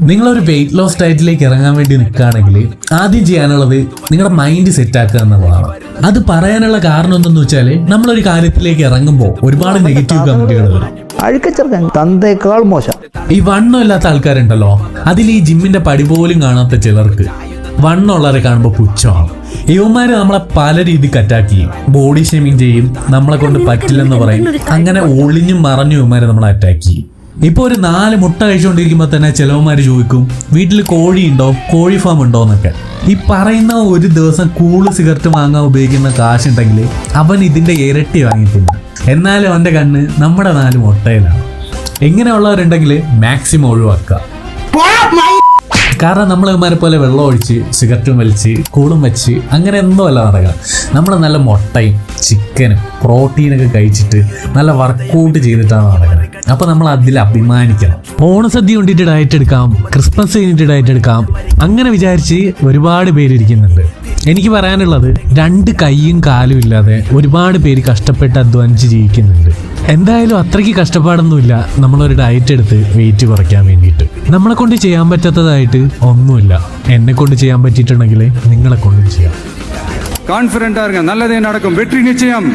നിങ്ങളൊരു weight loss ഡയറ്റിലേക്ക് ഇറങ്ങാൻ വേണ്ടി നിൽക്കുകയാണെങ്കിൽ ആദ്യം ചെയ്യാനുള്ളത് നിങ്ങളുടെ മൈൻഡ് സെറ്റ് ആക്കുക എന്നുള്ളതാണ്. അത് പറയാനുള്ള കാരണം എന്തെന്ന് വെച്ചാൽ നമ്മളൊരു കാര്യത്തിലേക്ക് ഇറങ്ങുമ്പോൾ ഒരുപാട് നെഗറ്റീവ് കമന്റുകൾ വരും. അഴുക്കച്ചെറുക്കൻ തന്തേക്കാൾ മോശം. ഈ വണ്ണം ഇല്ലാത്ത ആൾക്കാരുണ്ടല്ലോ അതിൽ ഈ ജിമ്മിന്റെ പടി പോലും കാണാത്ത ചിലർക്ക് വണ്ണമുള്ളവരെ കാണുമ്പോൾ പുച്ഛമാണ്. യുവമാര് നമ്മളെ പല രീതിക്ക് അറ്റാക്ക് ചെയ്യും. ബോഡി ഷേമിങ് ചെയ്യും നമ്മളെ കൊണ്ട് പറ്റില്ലെന്ന് പറയും. അങ്ങനെ ഒളിഞ്ഞും മറഞ്ഞു ഇവന്മാരെ നമ്മളെ അറ്റാക്ക് ചെയ്യും. ഇപ്പൊ ഒരു നാല് മുട്ട കഴിച്ചുകൊണ്ടിരിക്കുമ്പോൾ തന്നെ ചിലവന്മാര് ചോദിക്കും വീട്ടിൽ കോഴി ഉണ്ടോ? കോഴി ഫാം ഉണ്ടോ? എന്നൊക്കെ. ഈ പറയുന്ന ഒരു ദിവസം കൂൾ സിഗരറ്റ് വാങ്ങാൻ ഉപയോഗിക്കുന്ന കാശുണ്ടെങ്കിൽ അവൻ ഇതിന്റെ ഇരട്ടി വാങ്ങിയിട്ടുണ്ട്. എന്നാലും അവന്റെ കണ്ണ് നമ്മുടെ നാല് മുട്ടയിലാണ്. എങ്ങനെയുള്ളവരുണ്ടെങ്കിൽ മാക്സിമം ഒഴിവാക്കുക. കാരണം നമ്മളിമാരെ പോലെ വെള്ളം ഒഴിച്ച് സിഗരറ്റും വലിച്ച് കൂളും വെച്ച് അങ്ങനെ ഒന്നും അല്ല നടക്കുക നമ്മൾ നല്ല മുട്ടയും ചിക്കനും പ്രോട്ടീനൊക്കെ കഴിച്ചിട്ട് നല്ല വർക്കൗട്ട് ചെയ്തിട്ടാണ് നടക്കുന്നത്. അപ്പൊ നമ്മൾ അതിൽ അഭിമാനിക്കണം. ഓണസദ്യ കൊണ്ടിട്ട് ഡയറ്റ് എടുക്കാം ക്രിസ്മസ് കഴിഞ്ഞിട്ട് ഡയറ്റ് എടുക്കാം. അങ്ങനെ വിചാരിച്ച് ഒരുപാട് പേരിരിക്കുന്നുണ്ട് എനിക്ക് പറയാനുള്ളത് രണ്ട് കൈയും കാലും ഇല്ലാതെ ഒരുപാട് പേര് കഷ്ടപ്പെട്ട് അധ്വാനിച്ച് ജീവിക്കുന്നുണ്ട്. എന്തായാലും അത്രയ്ക്ക് കഷ്ടപ്പാടൊന്നുമില്ല. നമ്മളൊരു ഡയറ്റ് എടുത്ത് വെയിറ്റ് കുറയ്ക്കാൻ വേണ്ടിയിട്ട്. നമ്മളെ കൊണ്ട് ചെയ്യാൻ പറ്റാത്തതായിട്ട് ഒന്നുമില്ല. എന്നെ കൊണ്ട് ചെയ്യാൻ പറ്റിയിട്ടുണ്ടെങ്കിൽ നിങ്ങളെ കൊണ്ടും ചെയ്യാം. കോൺഫിഡന്റ് ആകുക നല്ലതേ നടക്കും. വെറ്റി നിശ്ചയം.